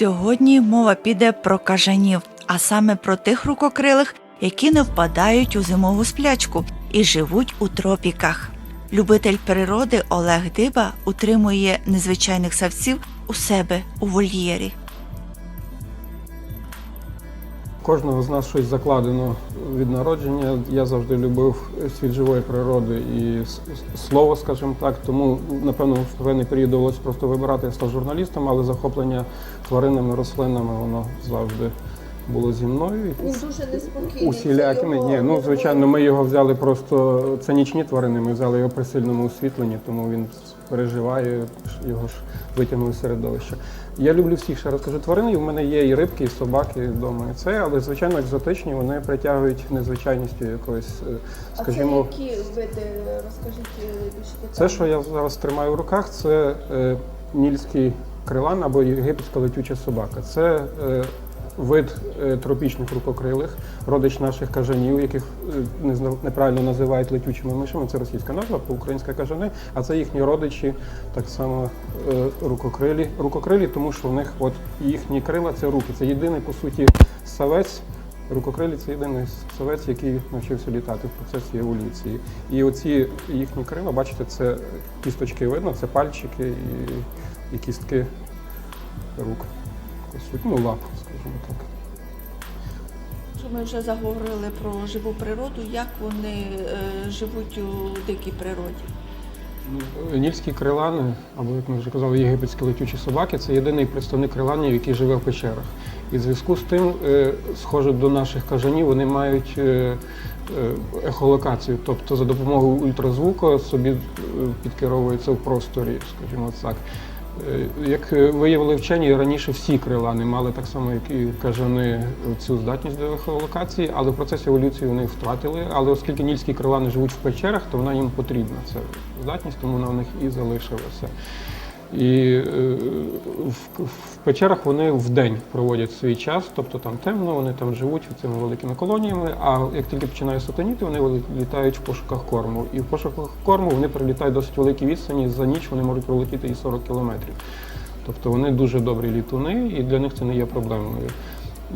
Сьогодні мова піде про кажанів, а саме про тих рукокрилих, які не впадають у зимову сплячку і живуть у тропіках. Любитель природи Олег Диба утримує незвичайних савців у себе у вольєрі. Кожного з нас щось закладено від народження. Я завжди любив світ живої природи і слово, скажімо так. Тому, напевно, в певний період довелося просто вибирати. Я став журналістом, але захоплення тваринами, рослинами воно завжди було зі мною. Дуже неспокійний. Усілякими. Ні, ну звичайно, ми його взяли просто. Це нічні тварини. Ми взяли його при сильному освітленні, тому він переживає, його ж витягнули з середовища. Я люблю всіх ще раз кажу тварин, і в мене є і рибки, і собаки вдома. І це, але звичайно, екзотичні, вони притягують незвичайністю якоюсь, е, А це які види, розкажіть е, більше детально. Це, що я зараз тримаю в руках, це е, нільський крилан або єгипетська летюча собака. Це е, вид е, тропічних рукокрилих, родич наших кажанів, яких е, неправильно називають летючими мишами. Це російська назва, по-українська кажани, а це їхні родичі, так само е, рукокрилі. Рукокрилі, тому що в них от їхні крила це руки. Це єдиний, по суті, савець. Рукокрилі це єдиний савець, який навчився літати в процесі еволюції. І оці їхні крила, бачите, це кісточки видно, це пальчики і, і кістки рук. Ну, лап, Ми вже заговорили про живу природу, як вони е, живуть у дикій природі. Нільські крилани, або як ми вже казали, єгипетські летючі собаки, це єдиний представник криланів, який живе в печерах. І в зв'язку з тим, е, схоже до наших кажанів, вони мають е, ехолокацію, тобто за допомогою ультразвуку собі підкеровуються в просторі, скажімо так. Е, Як е, виявили вчені, раніше всі крилани мали так само, як і кажани, цю здатність до ехолокації, але в процесі еволюції вони втратили. Але оскільки нільські крилани живуть в печерах, то вона їм потрібна ця здатність, тому вона в них і залишилася. І е, в, печерах вони вдень проводять свій час, тобто там темно, вони там живуть цими великими колоніями. А як тільки починає сатаніти, вони літають в пошуках корму. І в пошуках корму вони прилітають досить великі відстані. За ніч вони можуть пролетіти і 40 кілометрів. Тобто вони дуже добрі літуни, і для них це не є проблемою.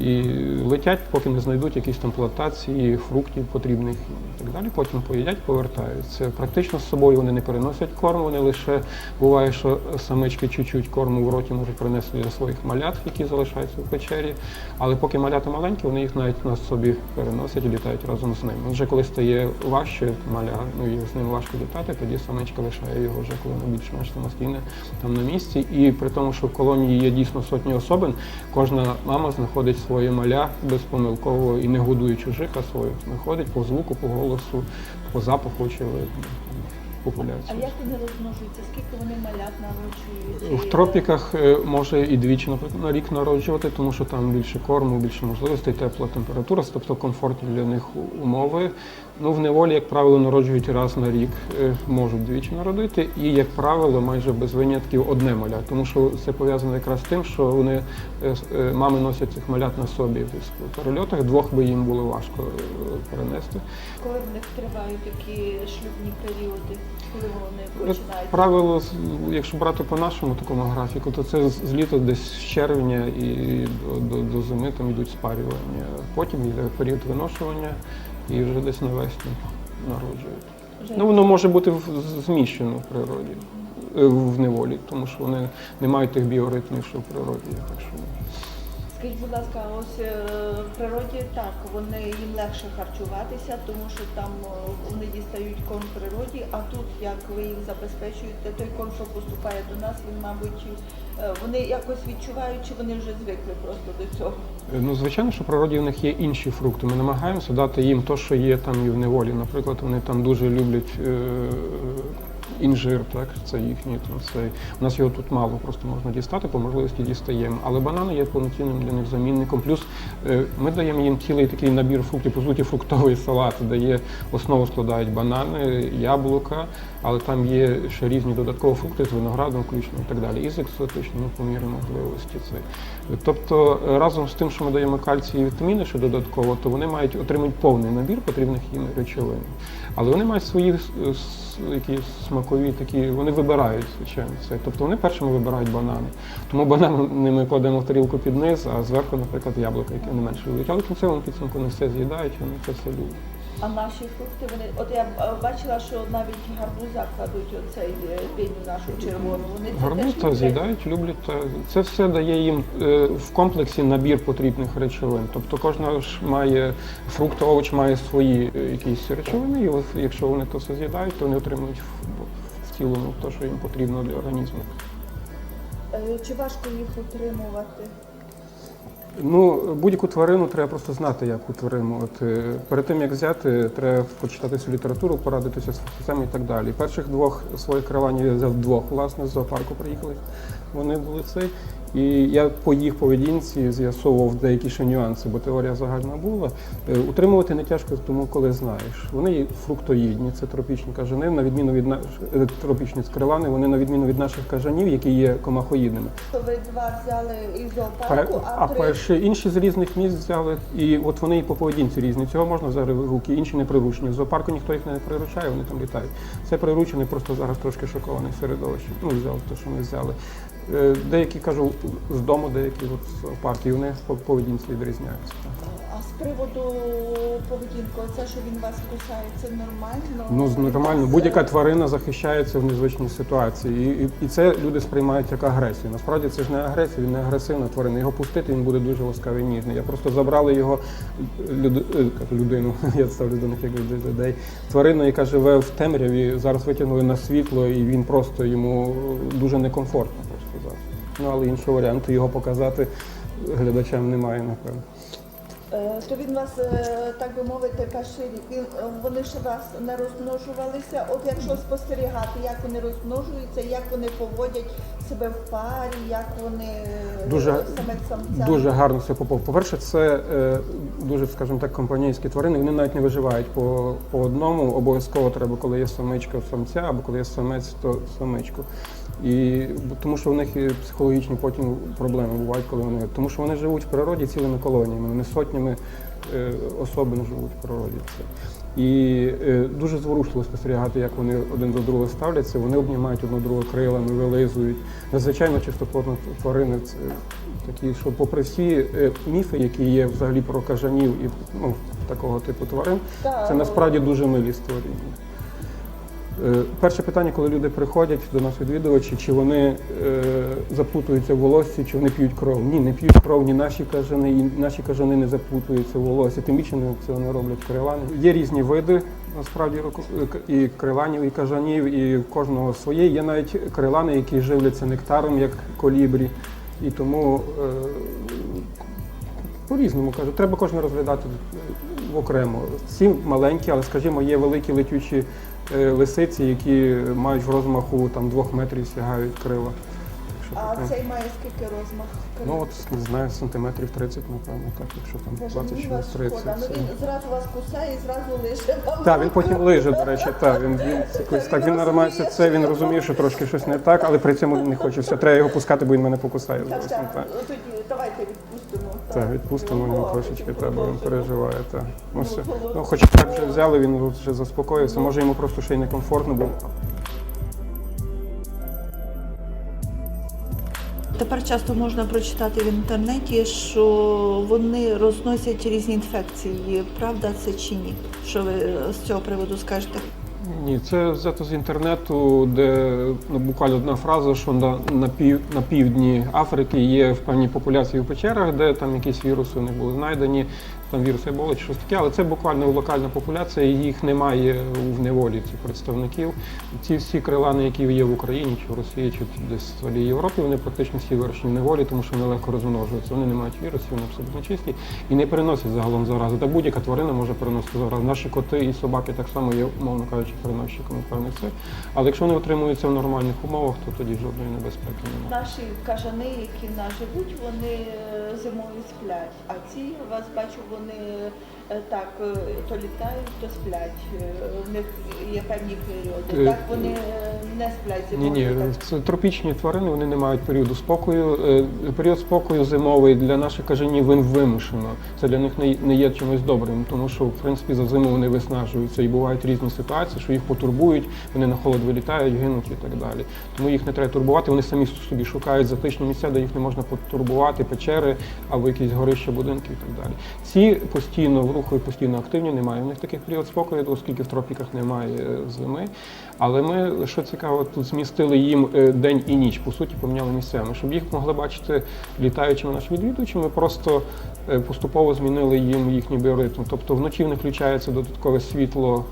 І летять, поки не знайдуть якісь там плантації, фруктів потрібних і так далі. Потім поїдять, повертаються. Практично з собою вони не переносять корм, вони лише буває, що самички чуть-чуть корму в роті можуть принести для своїх малят, які залишаються в печері. Але поки малята маленькі, вони їх навіть на собі переносять і літають разом з ними. Вже коли стає важче маля, ну і з ним важко літати, тоді самичка лишає його вже, коли воно більш-менш самостійне там на місці. І при тому, що в колонії є дійсно сотні особин, кожна мама знаходить своє маля безпомилково і не годує чужих, а своє знаходить по звуку, по голосу, по запаху чи А як вони розмножуються? Скільки вони малят народжують? В тропіках е, може і двічі наприклад, на рік народжувати, тому що там більше корму, більше можливостей, тепла температура, тобто комфортні для них умови. Ну, в неволі, як правило, народжують раз на рік, е, можуть двічі народити, і, як правило, майже без винятків одне маля, тому що це пов'язано якраз з тим, що вони е, е, мами носять цих малят на собі в перельотах. Двох би їм було важко перенести. Коли в них тривають такі шлюбні періоди, коли вони починають? правило, якщо брати по нашому такому графіку, то це з літа десь з червня і до, до, до зими там йдуть спарювання. Потім йде період виношування і вже десь навесні народжують. Ну воно може бути зміщено в природі, е, в неволі, тому що вони не мають тих біоритмів, що в природі. Так що Скажіть, будь ласка, ось е, в природі так, вони їм легше харчуватися, тому що там е, вони дістають корм в природі, а тут як ви їх забезпечуєте, той корм, що поступає до нас, він, мабуть, е, вони якось відчувають, чи вони вже звикли просто до цього. Ну, звичайно, що в природі в них є інші фрукти. Ми намагаємося дати їм те, що є там і в неволі. Наприклад, вони там дуже люблять інжир, так, це їхній там цей. У нас його тут мало, просто можна дістати, по можливості дістаємо. Але банани є повноцінним для них замінником. Плюс е, ми даємо їм цілий такий набір фруктів, по суті, фруктовий салат, де є основу складають банани, яблука, але там є ще різні додаткові фрукти з виноградом, включно і так далі. І з екзотичними по мірі можливості. Це. Тобто е, разом з тим, що ми даємо кальцій і вітаміни ще додатково, то вони мають отримати повний набір потрібних їм речовин. Але вони мають свої е, які смакові такі, вони вибирають, звичайно, це. Тобто вони першими вибирають банани. Тому банани ми кладемо в тарілку під низ, а зверху, наприклад, яблука, які не менше люблять. Але в кінцевому підсумку не все з'їдають, вони це все люблять. А наші фрукти, вони, от я е, бачила, що навіть гарбуза кладуть оцей е, диню нашу червону. Вони це Гарбуз та з'їдають, люблять. Та це все дає їм е, в комплексі набір потрібних речовин. Тобто кожна ж має фрукт, овоч має свої якісь речовини, і от якщо вони то все з'їдають, то вони отримують в, цілому те, що їм потрібно для організму. Чи важко їх утримувати? Ну, будь-яку тварину треба просто знати, як тварину. От, е, перед тим як взяти, треба почитати всю літературу, порадитися з фахівцями і так далі. Перших двох своїх караванів я взяв двох, власне, з зоопарку приїхали. Вони були цей. І я по їх поведінці з'ясовував деякі ще нюанси, бо теорія загальна була. Е, Утримувати не тяжко, тому коли знаєш. Вони фруктоїдні, це тропічні кажани, на відміну від наш... е, тропічні скрилани, вони на відміну від наших кажанів, які є комахоїдними. То ви два взяли із зоопарку, а, А три перші інші з різних місць взяли, і от вони і по поведінці різні. Цього можна взяти в руки, інші не приручені. В зоопарку ніхто їх не приручає, вони там літають. Це приручений, просто зараз трошки шокований середовище. Ну, взяв те, що ми взяли. Е, Деякі кажу з дому, деякі от з зоопарку, і вони по поведінці відрізняються. А з приводу поведінки, це що він вас кусає, це нормально? Ну, нормально. Будь-яка тварина захищається в незвичній ситуації. І, і, і це люди сприймають як агресію. Насправді це ж не агресія, він не агресивна тварина. Його пустити, він буде дуже ласкавий і ніжний. Я просто забрали його люд, е, людину, я ставлю до них як людей. Тварину, яка живе в темряві, зараз витягнули на світло, і він просто йому дуже некомфортно. Ну, але іншого варіанту його показати глядачам немає, напевно. Е, То він вас, е, так би мовити, перший рік. Він, е, вони ж раз не розмножувалися. От якщо спостерігати, як вони розмножуються, як вони поводять себе в парі, як вони Дуже- самця. Дуже гарно все попав. По-перше, це е, дуже, скажімо так, компанійські тварини. Вони навіть не виживають по, по одному. Обов'язково треба, коли є самичка самця, або коли є самець, то самичку. І тому що в них і психологічні потім проблеми бувають, коли вони. Тому що вони живуть в природі цілими колоніями, вони сотнями е, особин живуть в природі. І е, дуже зворушливо спостерігати, як вони один до другого ставляться. Вони обнімають одну другу крилами, вилизують. Надзвичайно чистоплотна тварини. Це такі, що попри всі е, міфи, які є взагалі про кажанів і ну, такого типу тварин, це насправді дуже милі створіння. Е, Перше питання, коли люди приходять до нас відвідувачі, чи вони е, заплутуються в волоссі, чи вони п'ють кров. Ні, не п'ють кров, ні наші кажани, і наші кажани не заплутуються в волоссі, тим більше не цього не роблять крилани. Є різні види насправді е, і криланів, і кажанів, і в кожного своє. Є навіть крилани, які живляться нектаром, як колібрі. І тому по-різному кажу, треба кожен розглядати окремо. Ці маленькі, але скажімо, є великі летючі е, лисиці, які мають в розмаху там двох метрів сягають крила. А цей має скільки розмах? Ну от не знаю, сантиметрів 30, напевно, так, якщо там Боже, 20 чи вас 30. шкода. Ну він зразу вас кусає і зразу лише вам. Так, він потім лиже, до речі, так. Він, він якось так він намагається це, він розуміє, що трошки щось не так, але при цьому не хоче все. Треба його пускати, бо він мене покусає Так, зовсім. так, Так. тоді давайте відпустимо. Так, відпустимо його Його, трошечки, так, бо він переживає. Так. Ну, Ну, все. ну, хоч так вже взяли, він вже заспокоївся. Може йому просто ще й некомфортно, бо Тепер часто можна прочитати в інтернеті, що вони розносять різні інфекції. Правда це чи ні? Що ви з цього приводу скажете? Ні, це взято з інтернету, де ну, буквально одна фраза, що на, на, пів, на півдні Африки є в певній популяції в печерах, де там якісь віруси не були знайдені, там віруси Еболи чи щось таке, але це буквально локальна популяція, їх немає в неволі цих представників. Ці всі крилани, які є в Україні, чи в Росії, чи десь в цілій Європі, вони практично всі вирощені в неволі, тому що вони легко розмножуються. Вони не мають вірусів, вони абсолютно чисті і не переносять загалом зарази. Та будь-яка тварина може переносити заразу. Наші коти і собаки так само є, умовно кажучи, переносчиками певних цих. Але якщо вони отримуються в нормальних умовах, то тоді жодної небезпеки немає. Наші кажани, які в нас живуть, вони е, зимою сплять. А ці, вас бачу, вони вони е, так е, то літають, то сплять. Е, В них є певні періоди. Е, Так вони е, не сплять Ні, ні, це тропічні тварини, вони не мають періоду спокою. Е, Період спокою зимовий для наших кажанів вимушено. Це для них не- є чимось добрим, тому що в принципі за зиму вони виснажуються і бувають різні ситуації, що їх потурбують, вони на холод вилітають, гинуть і так далі. Тому їх не треба турбувати. Вони самі собі шукають затишні місця, де їх не можна потурбувати, печери або якісь горища, будинки і так далі. Ці постійно руху і постійно активні, немає. У них таких період спокою, оскільки в тропіках немає е, зими. Але ми, що цікаво, тут змістили їм е, день і ніч, по суті, поміняли місцями. Щоб їх могли бачити літаючими нашими відвідувачами, ми просто е, поступово змінили їм їхній біоритм. Тобто вночі в них включається додаткове світло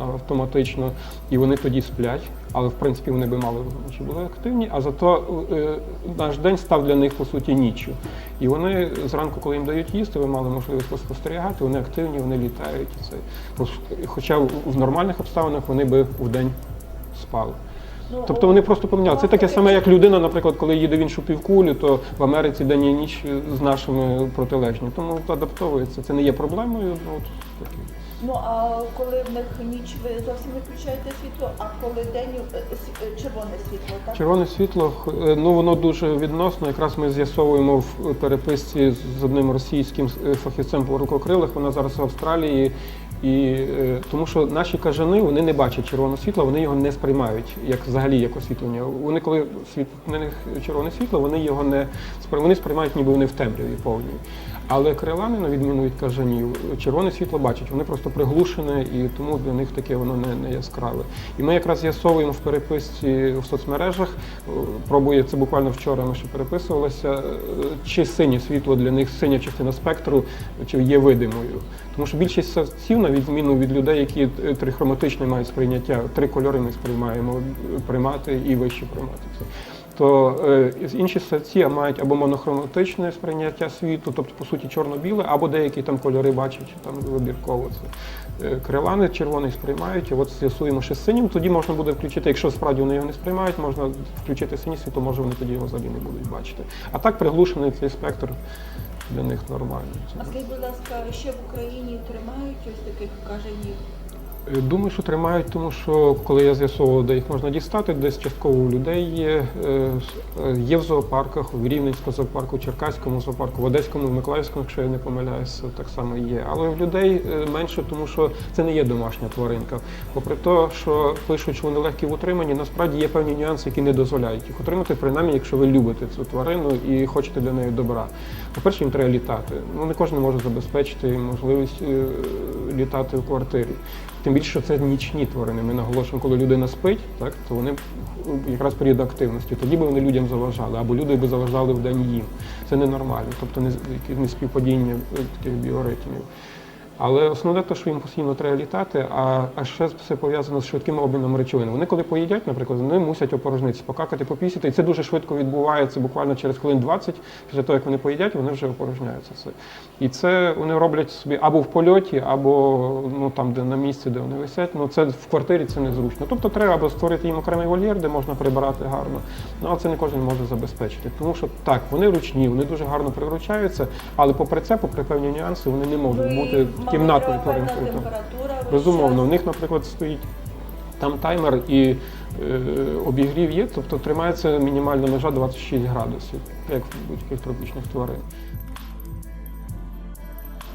автоматично, і вони тоді сплять. Але в принципі вони би мали вночі були активні, а зато е, наш день став для них по суті ніччю. І вони зранку, коли їм дають їсти, ви мали можливість спостерігати, вони активні, вони літають. Це. Хоча в в нормальних обставинах вони би в день спали. Ну, Тобто вони просто поміняли. Це таке саме, як людина, наприклад, коли їде в іншу півкулю, то в Америці день і ніч з нашими протилежні. Тому адаптовується. Це не є проблемою. Ну, от таке. Ну а коли в них ніч ви зовсім не включаєте світло, а коли день е, с- е, червоне світло, так? Червоне світло, е, ну воно дуже відносно. Якраз ми з'ясовуємо в переписці з одним російським е, фахівцем по рукокрилах. Вона зараз в Австралії. І е, тому що наші кажани вони не бачать червоного світла, вони його не сприймають як взагалі як освітлення. Вони коли світ на них червоне світло, вони його не вони сприймають, ніби вони в темряві повній. Але крилани, на відміну від кажанів, червоне світло бачать, вони просто приглушене, і тому для них таке воно не, не яскраве. І ми якраз з'ясовуємо в переписці в соцмережах, е, пробує це буквально вчора. Ми ще переписувалися, е, чи синє світло для них, синя частина спектру, чи є видимою. Тому що більшість савців, на відміну від людей, які е, трихроматичне мають сприйняття, три кольори ми сприймаємо е, приймати і вище приймати це. То е, інші савці мають або монохроматичне сприйняття світу, тобто по суті чорно-біле, або деякі там кольори бачать там вибірково це. Крилани червоний сприймають, і от з'ясуємо ще з синім. Тоді можна буде включити, якщо справді вони його не сприймають, можна включити синє світло, може вони тоді його взагалі не будуть бачити. А так приглушений цей спектр для них нормально. А скажіть, будь ласка, ще в Україні тримають ось таких кажанів? Е, Думаю, що тримають, тому що коли я з'ясовував, де їх можна дістати, десь частково у людей є. Е, е, Є в зоопарках, в Рівненському зоопарку, в Черкаському зоопарку, в Одеському, в Миколаївському, якщо я не помиляюся, так само є. Але в людей менше, тому що це не є домашня тваринка. Попри те, що пишуть, що вони легкі в утриманні, насправді є певні нюанси, які не дозволяють їх утримати, принаймні, якщо ви любите цю тварину і хочете для неї добра. По-перше, їм треба літати. Ну не кожен може забезпечити можливість літати в квартирі. Тим більше, що це нічні тварини. Ми наголошуємо, коли людина спить, так то вони якраз період активності. Тоді би вони людям заважали, або люди би заважали в день їм. Це ненормально, тобто не, співпадіння е, таких біоритмів. Але основне те, що їм постійно треба літати, а, а ще все пов'язано з швидким обміном речовин. Вони коли поїдять, наприклад, вони мусять опорожнитися, покакати, попісити, і це дуже швидко відбувається, буквально через хвилин 20, після того, як вони поїдять, вони вже опорожняються. Це. І це вони роблять собі або в польоті, або ну, там, де на місці, де вони висять. Ну це в квартирі це незручно. Тобто треба або створити їм окремий вольєр, де можна прибирати гарно. Ну а це не кожен може забезпечити. Тому що так, вони ручні, вони дуже гарно приручаються, але попри це, попри певні нюанси, вони не можуть бути температура. весь Безумовно, у них, наприклад, стоїть там таймер і е, обігрів є, тобто тримається мінімальна межа 26 градусів, як в будь-яких тропічних тварин.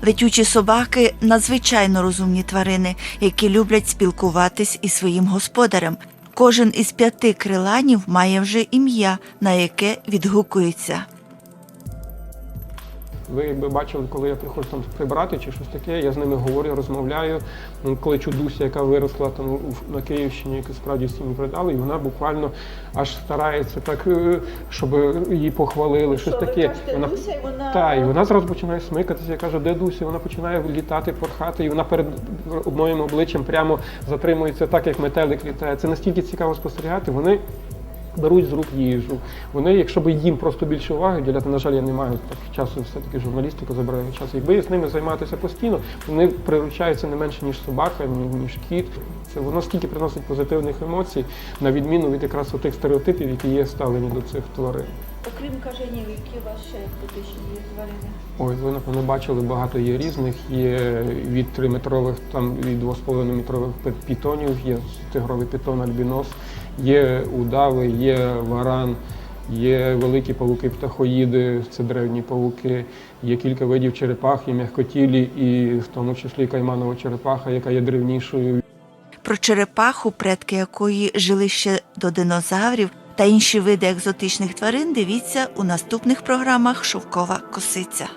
Летючі собаки надзвичайно розумні тварини, які люблять спілкуватись із своїм господарем. Кожен із п'яти криланів має вже ім'я, на яке відгукується. Ви якби бачили, коли я приходжу там прибрати чи щось таке, я з ними говорю, розмовляю. Коли чудуся, яка виросла там на Київщині, яку справді сім'ї придали, і вона буквально аж старається так, е, щоб її похвалили, щось Що, таке. кажете, Вона Дуся, і вона- Так, і вона зразу починає смикатися. Я кажу, де Дуся? Вона починає літати, порхати, і вона перед моїм обличчям прямо затримується так, як метелик літає. Це настільки цікаво спостерігати. Вони беруть з рук їжу. Вони, якщо б їм просто більше уваги діляти, на жаль, я не маю так часу, все-таки журналістика забирає час. Якби з ними займатися постійно, вони приручаються не менше, ніж собака, ніж кіт. Це воно стільки приносить позитивних емоцій, на відміну від якраз тих стереотипів, які є ставлені до цих тварин. Окрім каженів, які у вас ще є тварини? Ой, ви напевно бачили, багато є різних. Є від 3-метрових, там від 2,5 метрових пі- пітонів, є тигровий пітон, альбінос, є удави, є варан, є великі павуки птахоїди, це древні павуки, є кілька видів черепах, і м'якотілі, і в тому числі кайманова черепаха, яка є древнішою Про черепаху, предки якої жили ще до динозаврів, та інші види екзотичних тварин дивіться у наступних програмах Шовкова косиця.